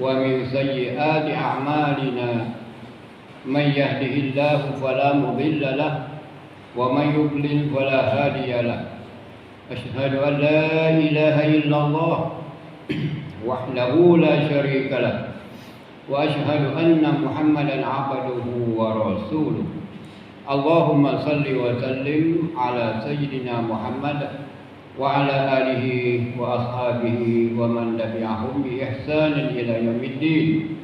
ومن سيئات أعمالنا من يهده الله فلا مضل له ومن يضلل فلا هادي له. أشهد أن لا إله إلا الله وحده لا شريك له وأشهد أن محمدا عبده ورسوله. اللهم صل وسلم على سيدنا محمد وعلى آله وأصحابه ومن تبعهم بإحسان إلى يوم الدين.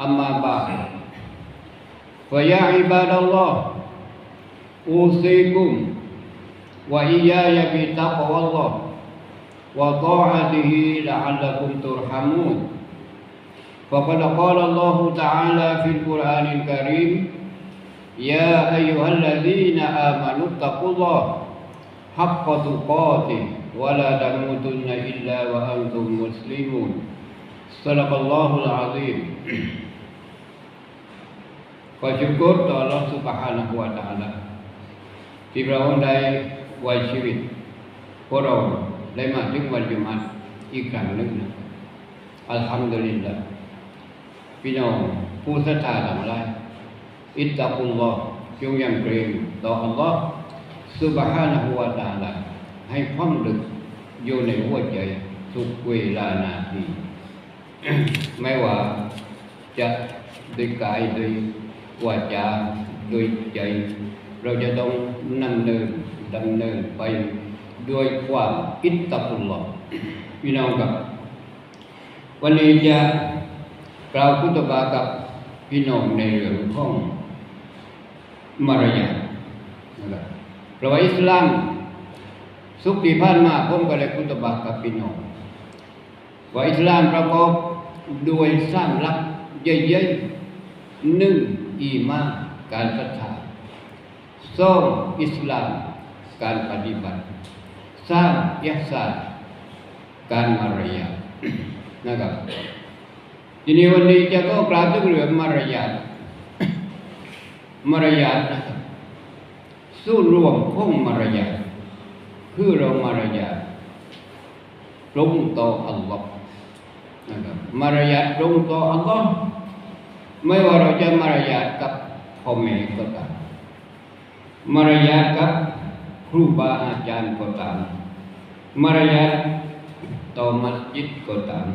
أما بعد فيا عباد الله أوصيكم وإياي بتقوى الله وطاعته لعلكم ترحمون. فقد قال الله تعالى في القرآن الكريم يا أيها الذين آمنوا اتقوا الله حق تقاته ولا تموتن إلا وأنتم مسلمون صدق الله العظيم ขอชุกรต่อ Allah Subhanahu wa Ta'ala ที่พระองค์ได้ไว้ชีวิตพวกเราได้มาถึงวันจุมัดอีกครั้งหนึ่งนะอัลฮัมดุลิลลาห์พี่น้องผู้ศรัทธาทั้งหลายอิตตะกุลลอฮ์จงยำเกรงต่ออัลลอฮ์ Subhanahu wa Ta'ala ให้ความลึกอยู่ในหัวใจทุกเวลานาทีไม่ว่าจะด้วยกายด้วยวาจาด้วยใจ เราจะต้องนำเนินดำเนินไปด้วยความอิตตะกุลลอฮ์พี่น้องครับ วันนี้จะกล่าวพุทธบากับพี่น้องในเรื่องของมารยาทนะครับ เพราะว่าอิสลามสุขที่ผ่านมาผมก็เลยพุทธบากับพี่น้องว่าอิสลามประกอบด้วยสร้างหลักใหญ่ๆหนึ่งอีมาการศรัทธาสองอิสลามการปฏิบัติสร้างยักษาการมารยาทนะครับทีนี้วันนี้จะก็กล่าวถึงเรื่องมารยาทมารยาทนะครับ สู้รวมของมารยาคือเรามารยาทตรงต่ออัลลอฮ์นะครับมารยาทตรงต่ออัลลอฮ์ไม่ว่าเราจะมารยาทกับพ่อแม่ก็ตามมารยาทกับครูบาอาจารย์ก็ตามมารยาทต่อมัสยิดก็ตาม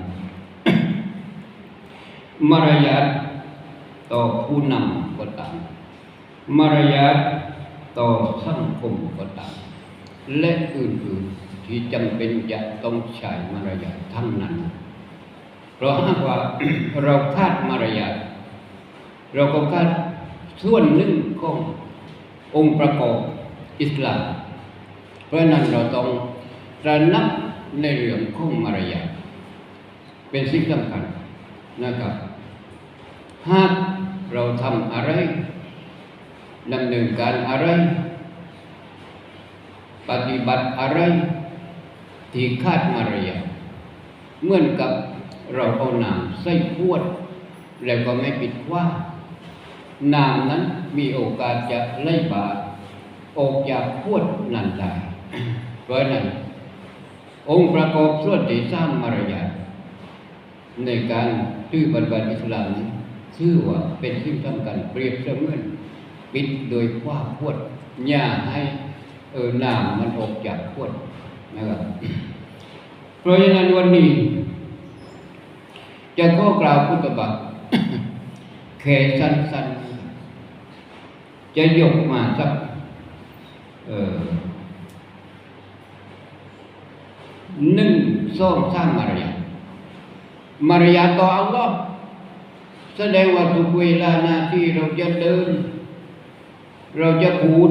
มารยาทต่อผู้นำก็ตามมารยาท ต่อสังคมก็ตามและอื่นๆที่จำเป็นจะต้องใช้มารยาททั้งนั้น เพราะหากว่าเราคาดมารยาทเราก็คาดส่วนหนึ่งขององค์ประกอบอิสลาม เพราะนั้นเราต้องตระหนักในเรื่องของมารยาทเป็นสิ่งสำคัญนะครับ หากเราทำอะไร ดำเนินการอะไร ปฏิบัติอะไร ที่คาดมารยาเหมือนกับเราเอาน้ำใส่ขวด แล้วก็ไม่ปิดว่าน้ำนั้นมีโอกาสจะไหลบาดออกจากขวดนั้นได้เพราะนั้น องค์ประกอบส่วนที่สร้างมารยาทในการชื่อบันบัติอิสลามนี้ชื่อว่าเป็นสิ่งสำคัญเปรียบเสมือน ปิดโดยคว้าขวดอย่าให้เออน้ำมันออกจากขวดนะครับเพราะฉะนั้นวันนี้จะข้อกล่าวพุทธบัตรแค่สั้นๆ จะยกมาสักเออหนึ่งสองสร้างมารยามารยาต่ออัลลอฮ์แสดงว่าทุกเวลานาที่เราจะเดิน เราจะพูด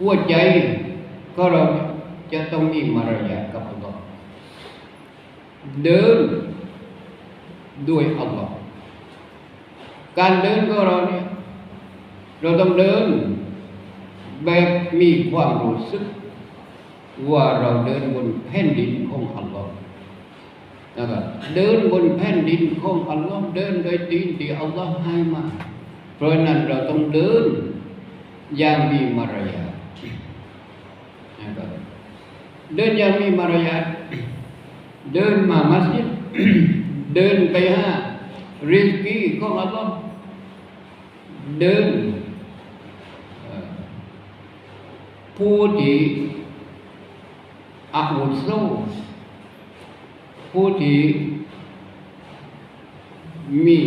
หัวใจก็เราจะต้องมีมารยาทกับอัลลอฮ์เดินด้วยอัลลอฮ์การเดินของเราเนี่ยเราต้องเดินแบบมีความรู้สึกว่าเราเดินบนแผ่นดินของอัลลอฮ์ นะครับเดินบนแผ่นดินของอัลลอฮ์เดินโดยตีนที่อัลลอฮ์ให้มา เพราะนั้นเราต้องเดินอย่างมีมารยาทนะครับเดินอย่างมีมารยาทเดินมามัสยิดเดินไปหาริสกีของอัลลอฮ์เดินผู้ที่อาวุโส ผู้ที่มี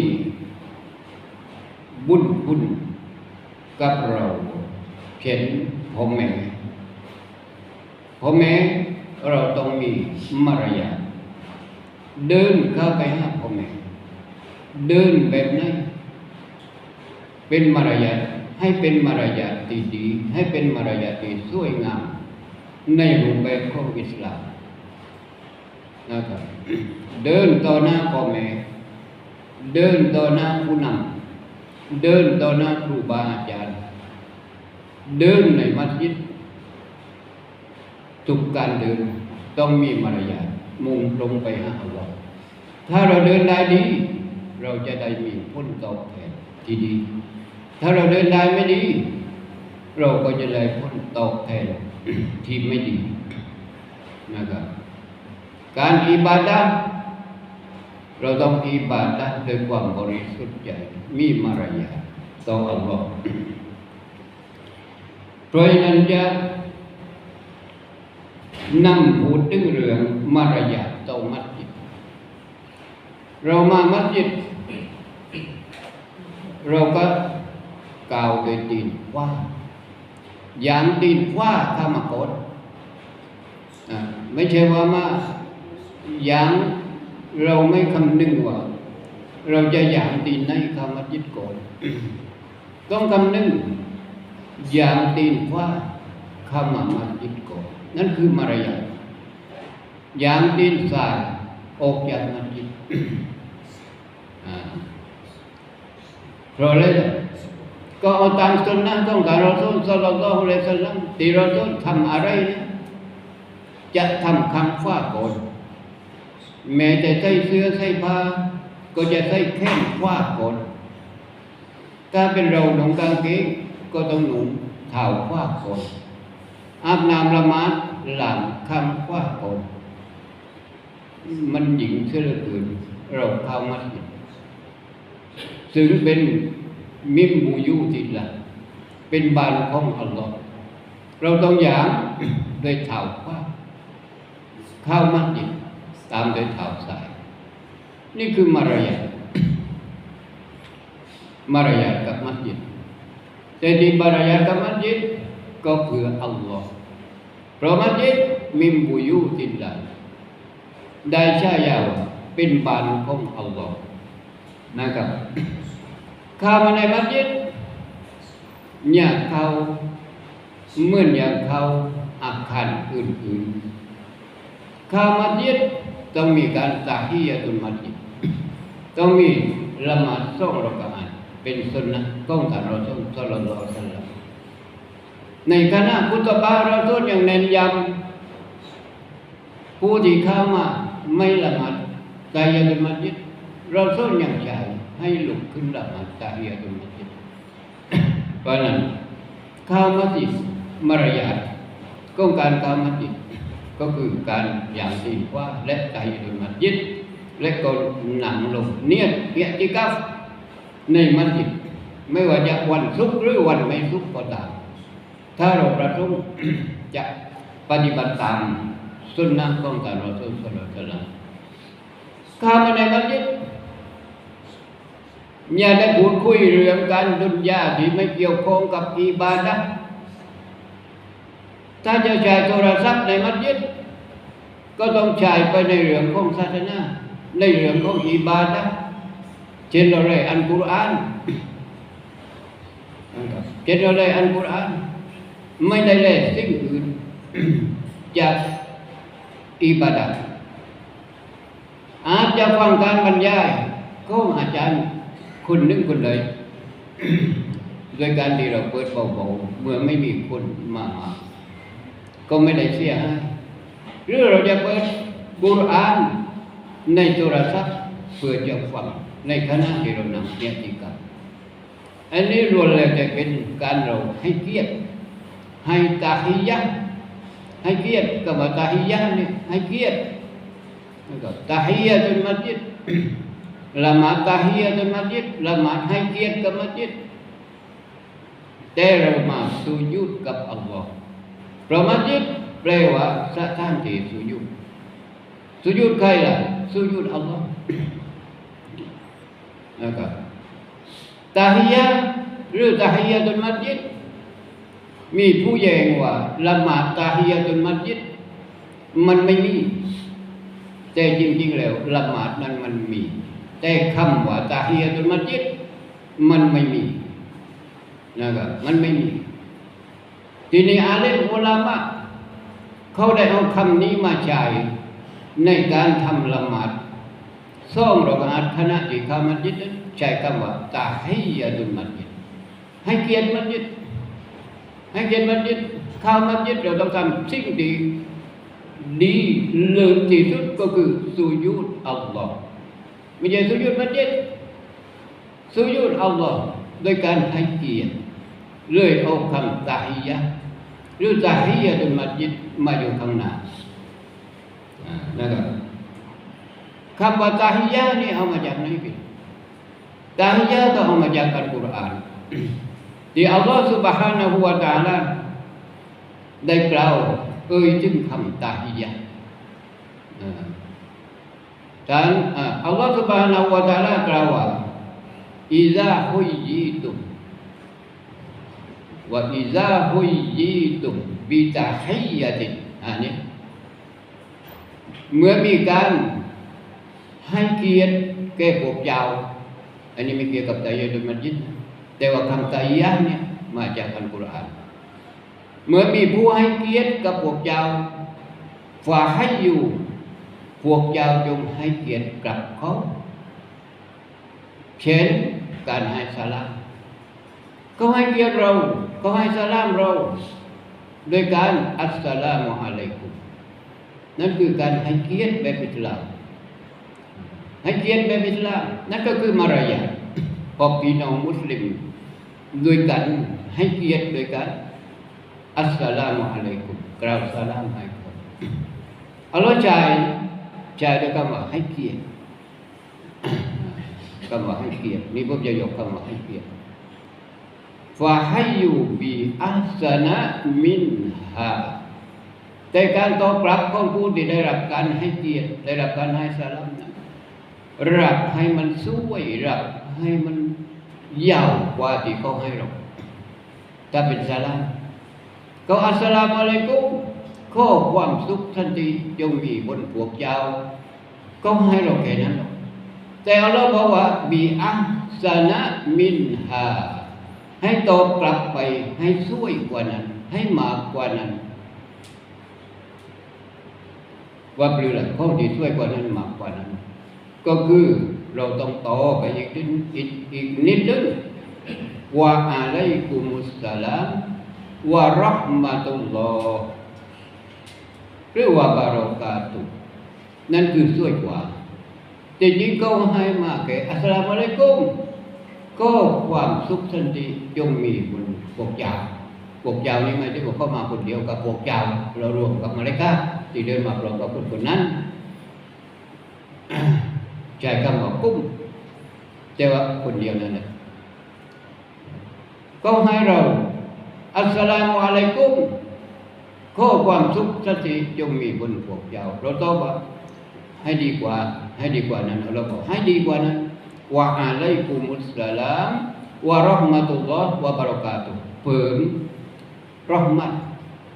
บุญคุณกับเราเช่นพ่อแม่พ่อแม่เราต้องมีมารยาทเดินเข้าไปหาพ่อแม่เดินแบบไหนเป็นมารยาทให้เป็นมารยาทที่ดีให้เป็นมารยาทที่สวยงามในรูปแบบของอิสลาม นะครับเดินต่อหน้าพ่อแม่เดินต่อหน้าผู้นำเดินต่อหน้าครูบาอาจารย์ เดินในมัสยิดทุกการเดินต้องมีมารยาทมุ่งตรงไปหาอัลลอฮ์ถ้าเราเดินได้ดี เราจะได้มีผลตอบแทนที่ดี ถ้าเราเดินได้ไม่ดี เราก็จะได้ผลตอบแทนที่ไม่ดีนะครับ การอิบาดะเราต้องอิบาดะด้วยความบริสุทธิ์ใจมีมารยาต่ออัลลอฮ์เพราะนั้นจะนำพูดถึงเรื่องมารยาต่อมัสยิดเรามามัสยิดเราก็กล่าวโดยตีนว่าอย่างตีนว่าข้ามกดอ่าไม่ใช่ว่ามา อย่างเราไม่คำนึงว่า เราจะอย่างตีนในข้ามัสยิดก่อนต้องคำนึงอย่างตีนว่าข้ามามัสยิดก่อนนั่นคือมารยาทอย่างตีนสายออกจากมัสยิดเพราะอะไรล่ะก็เอาตามสุนนะต้องการเรอซูลสัลลัลลอฮุอะลัยฮิวะสัลลัมที่รอซูลทำอะไรนะจะทำคำฟ้าก่อน แม้จะใส่เสื้อใส่ผ้าก็จะใส่แข้งฟ้าก่อนถ้าเป็นเราหนุ่งกางเกงก็ต้องหนุ่งเท้าฟ้าก่อนอาบน้ำละมาดหลังคำฟ้าก่อนมันหญิงเสียเหลือเกินเราเข้ามัสยิดซึ่งเป็นมิมบูยูติละเป็นบานของอัลลอฮ์เราต้องอย่างด้วยเท้าขวาเข้ามัสยิด ตามด้วยเท้าซ้ายนี่คือมารยาทมารยาทกับมัสยิดแต่ที่มารยาทกับมัสยิดก็เพื่ออัลลอฮ์เพราะมัสยิดมิมบูยูติละได้ฉายาวเป็นบานของอัลลอฮ์นะครับเข้ามาในมัสยิดอยากเข้าเหมื่อนอยากเข้าอาคารอื่นๆเข้ามัสยิด ต้องมีการตาฮียะตุลมัสยิดต้องมีละหมาดสองรากาตเป็นสุนนะของท่านรอซูลศ็อลลัลลอฮุอะลัยฮิวะซัลลัมในคณะพุทธบาเราทูลอย่างเน้นย้ำผู้ที่เข้ามาไม่ละหมาดตายะตุลมัสยิดเราทูลอย่างใจให้ลุกขึ้นละหมาดตาฮียะตุลมัสยิดเพราะนั้นเข้ามัสยิดมารยาทของการเข้ามัสยิด ก็คือการอย่างที่ว่าและตาฮียมัสยิดและก็หนังลงเนียดเกียรติกัฟในมัสยิดไม่ว่าจะวันศุกหรือวันไม่ศุกก็ตามถ้าเราประสงค์จะปฏิบัติตามสุนนะของท่านรอซูลศ็อลลัลลอฮุอะลัยฮิวะซัลลัมข้ามาในมัสยิดอย่าได้พูดคุยเรื่องการดุนยาที่ไม่เกี่ยวข้องกับอิบาดะ ถ้าจะใช้โทรศัพท์ในมัสยิดก็ต้องใช้ไปในเรื่องของศาสนาในเรื่องของอิบาดะเช่นเราเรียนอันกุรอานเช่นเราเรียนอันกุรอาน ไม่ได้เล่นสิ่งอื่นจากอิบาดะห์จจะฟังการบรรยายก็อาจารย์คนหนึงคนเลยโดยการที่เราเปิดเบาๆเมื่อไม่มีคนมาหา ก็ไม่ได้เสียหายหรือเราจะเปิดกุรอานในโทรศัพท์เพื่อจะฟังในขณะที่เรานำเนี่ยจิกับอันนี้รวมแล้วจะเป็นการเราให้เกียรติให้ตาฮิยะให้เกียรติกับตาฮิยะนี่ให้เกียรติแล้วก็ตาฮิยะตุลมัสยิดละหมาดตาฮิยะตุลมัสยิดละหมาดให้เกียรติกับมัสยิดแต่เรามาสุญูดกับอัลลอฮ์ พระมัสยิดแปลว่าสถานที่สุญูดสุญูดใครล่ะสุญูดอัลลอฮ์นะครับตาฮิยะหรือตาฮิยะตุลมัสยิดมีผู้แยงว่าละหมาดตาฮิยะตุลมัสยิดมันไม่มี แต่จริงๆแล้วละหมาดนั้นมันมี แต่คำว่าตาฮิยะตุลมัสยิดมันไม่มีนะครับมันไม่มี ทีนี้อาเลมอุลามะเขาได้เอาคำนี้มาใช้ในการทำละหมาดส่งรอกอาตขณะที่เข้ามัสยิดนั้นใช้คำว่าตาฮิยะตุลมัสยิดให้เกียรติมัสยิดให้เกียรติมัสยิดเข้ามัสยิดเราต้องทำสิ่งที่ดีเลิศที่สุดก็คือสุญูดอัลลอฮ์ไม่ใช่สุญูดมัสยิดสุญูดอัลลอฮ์โดยการให้เกียรติ เลยเอาคำตาฮิยะห์หรือตาฮิยะตุลมัสยิดมาอยู่ข้างหน้าอ่านะครับ คำว่าตาฮิยะห์นี่เอามาจากไหนพี่ตาฮิยะห์ก็เอามาจากอัลกุรอาน ที่อัลลอฮฺ سبحانه และ تعالى ได้กล่าวเอ่ยถึงคำตาฮิยะห์อ่าdan ah, Allah Subhanahu wa taala กล่าวว่า "Iza huyyitum wa iza huyyitum bi tahiyyatin" อันนี้เมื่อมีการให้เกียรติแก่พวกเจ้าอันนี้ไม่เกี่ยวกับตายะตุมัสยิดแต่ว่าคำตายะเนี่ยมาจากอัลกุรอานเมื่อมีผู้ให้เกียรติกับพวกเจ้าฝ่าให้อยู่พวกเจ้าจงให้เกียรติกลับเขาเช่นการให้สลามก็ให้เกียรติเรา ก็ให้สลามเราโดยการอัสสลามุอะลัยกุมนั่นคือการให้เกียรติแบบอิสลามให้เกียรติแบบอิสลามนั่นก็คือมารยาทพอพี่น้องมุสลิมด้วยกันให้เกียรติด้วยกันอัสสลามุอะลัยกุมกล่าวสลามให้คนอัลลอฮ์ใจใจด้วยคำว่าให้เกียรติคำว่าให้เกียรตินี่ผมจะยกคำว่าให้เกียรติ ฟาให้อยู่บีอัสนะมินฮาแต่การตอบรับของผู้ที่ได้รับการให้เกียรติได้รับการให้สลามนั้นรับให้มันสวยรับให้มันยาวกว่าที่เขาให้เราถ้าเป็นสลามก็อัสสลามอะลัยกุมข้อความสุขสันติจงมีบนพวกเจ้าก็ให้เราแค่นั้นหรอกแต่อัลลอฮ์บอกว่าบีอัสนะมินฮา ให้โตกลับไปให้สวยกว่านั้น ให้มากกว่านั้นว่าเปลือกข้อที่ช่วยกว่านั้นมากกว่านั้น ก็คือเราต้องต่อไปอีกนิดอีกอีกนิดนึงว่าอะลัยกุมุสสลามวะเราะห์มะตุลลอฮ์หรือว่าบารอกาตุนั่นคือช่วยกว่า แต่จริงก็ให้มากแก่อัสลามุอะลัยกุม ก็ความสุขสันติจงมีบนพวกเจ้าพวกเจ้านี่ไม่ได้บอกเข้ามาคนเดียวกับพวกเจ้าเรารวมกับมาเลกาที่เดินมาพร้อมกับคนคนนั้นใจคำว่ากุ้มแต่ว่าคนเดียวนั่นแหละก็ให้เราอัสลามุอะลัยกุมข้อความสุขสันติจงมีบนพวกเจ้าเราตอบว่าให้ดีกว่า ให้ดีกว่านั้นเราบอกให้ดีกว่านั้น ว่าอะลัยกุมุสสลามวะราะห์มะตุลลอฮ์วะบารอกาตุฮ์เพิ่มรอห์มัต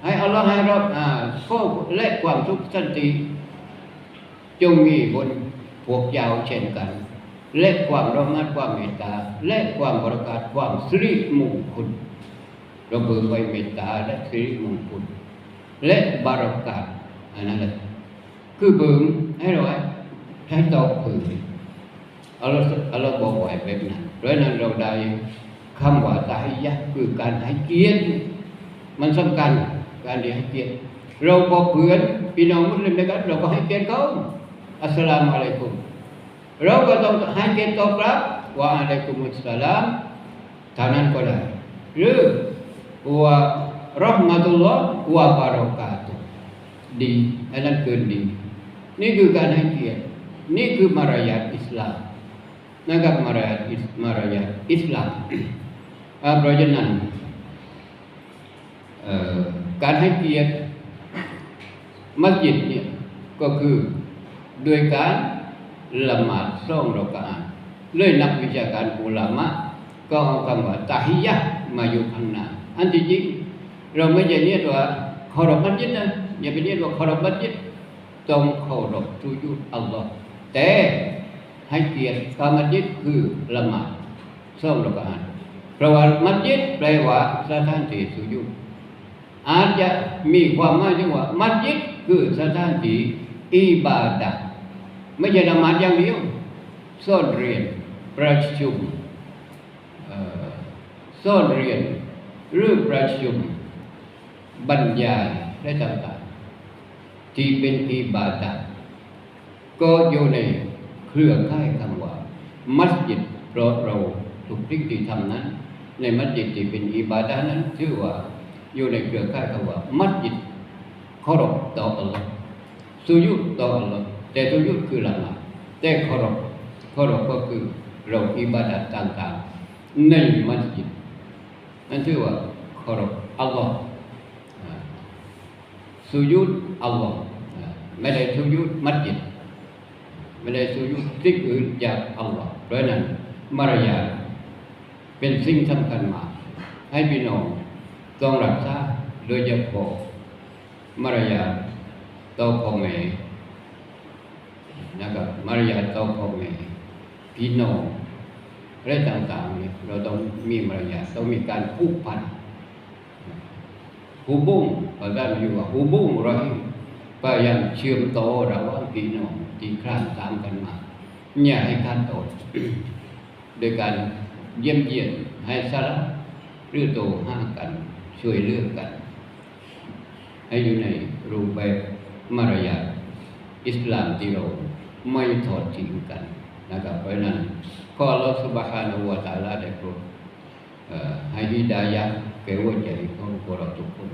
ให้อัลลอฮ์ให้รับอ่าข้อและความสุกข์สันติ จงมีบนพวกเจ้าเช่นกัน และความรอมัตความเมตตา และความบารอกาตความสิริมงคลเราเบิกไว้เมตตาและสิริมงคลและบารอกาตอันนั้นแหละคือเบิ่งให้เราให้ตอกผืน อัลลอฮ์อัลลอฮ์บอกไว้แบบนั้นเพราะนั้นเราได้คำว่าตาฮิยะคือการให้เกียรติมันสำคัญการที่ให้เกียรติเราบอกเพื่อนพี่น้องมุสลิมด้วยกันเราก็ให้เกียรติเขาอัสสลามุอะลัยกุมเราก็ต้องให้เกียรติตอบรับว่าอะลัยกุมุสลามเท่านั้นก็ได้หรือว่ารัหมะตุลลอฮ์วะบารอกาตุดีอันนั้นเกินดี นี่คือการให้เกียรตินี่คือมารยาทอิสลาม นะครับมารยาทอิสมารยาทอิสลามเพราะฉะนั้นการให้เกียรติมัสยิดเนี่ยก็คือโดยการละหมาดสองรากาอะห์เลยนักวิชาการอุลามะก็เอาคำว่าตาฮิยะมาอยู่ข้างหน้าอันที่จริงเราไม่จะเรียกว่าเคารพมัสยิดนะอย่าไปเรียกว่าเคารพมัสยิดต้องเคารพสุญูดอัลลอฮ์แต่ ให้เกียรติกามัสยิคือละหมาดสองรากาอะห์เพราะว่ามัสยิดแปลว่าสถานที่สุญูอาจจะมีความหมายถึงว่ามัสยิคือสถานที่อิบาดะไม่ใช่ละหมาดอย่างเดียวสอนเรียนประชุมเอ่อสอนเรียนหรือประชุมบรรยายและต่างๆที่เป็นอิบาดะก็อยู่ใน เครือข่ายคำว่า มัสยิดเพราะเราทุกสิ่งที่ทำนั้น ในมัสยิดที่เป็นอิบาดะนั้นชื่อว่าอยู่ในเครือข่ายคำว่า มัสยิดเคารพต่ออัลลอฮ์สุยุดต่ออัลลอฮ์แต่สุยุดคือละหมาดแต่เคารพเคารพก็คือเราอิบาดะต่างๆ ในมัสยิดนั่นชื่อว่าเคารพอัลลอฮ์สุยุดอัลลอฮ์ไม่ได้สุยุดมัสยิด ไม่ได้สุยุดสิ่งอื่นจากอัลลอฮ์เพราะนั้นมารยาทเป็นสิ่งสำคัญมาก ให้พี่น้องต้องรักษาโดยเฉพาะมารยาทต่อพ่อแม่นะครับมารยาทต่อพ่อแม่พี่น้องและต่างๆเนี่ยเราต้องมีมารยาทต้องมีการผูกพัน hubung pada juga hubung rahim พยายามเชื่อมต่อระหว่า พี่น้องที่คลาดตามกันมาอย่าให้คาดตกโดยการเยี่ยมเยียนให้สาระเรื่อโตห้ากัน ช่วยเลือกกัน ให้อยู่ในรูปแบบมารยาทอิสลามที่เราไม่ถอดทิ้งกันนะครับเพราะนั้นก็เราสุบคานะวะตาลาได้โปรดให้ฮิดายะแก่หัวใจของพวกเราทุกคน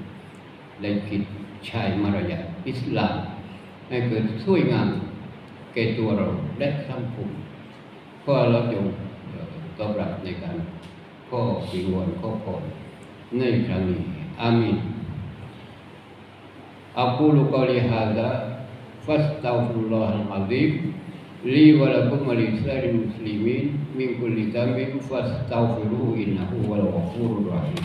ได้คิดใช้มารยาทอิสลาม ให้เกิดสวยงามแก่ตัวเราและสังคมก็เราจงเอ่อตอบรับในการข้อวิงวอนข้อขอในครั้งนี้อามีน أقول قولي هذا فاستغفر الله العظيم لي ولكم ولسائر المسلمين من كل ذنب فاستغفروه إنه هو الغفور الرحيم